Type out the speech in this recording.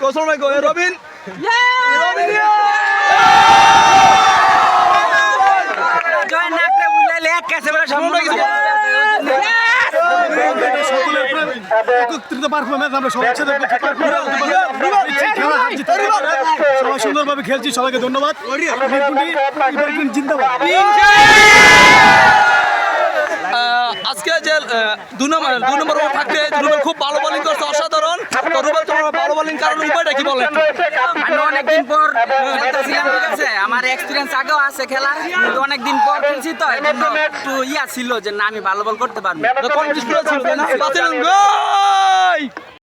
কৌশল ভাই গো রবিন। রবিন জয় নাকরে বুঝলে এক কাছে বলে সম্পূর্ণ কিছু একত্রিত পারফরমেন্স আমরা সবাই একসাথে খেলা হার জিত সবাই সুন্দরভাবে খেলছি সবাইকে ধন্যবাদ। জিন্দাবাদ। আজকে যে দু নম্বর দু নম্বর ওভার থাকতে রুবেল খুব ভালো বোলিং করছে অসাধারণ তো রুবেল তোমার ভালো বোলিং কারণ উপায়টা কি বলেন? আমি অনেকদিন পর খেলতেছিলাম ঠিক আছে আমার এক্সপিরিয়েন্স আগেও আছে খেলার কিন্তু অনেকদিন পর খেলছি তো এই একটু ইয়া ছিল যে না আমি ভালো বল করতে পারব। কোন ছিল না?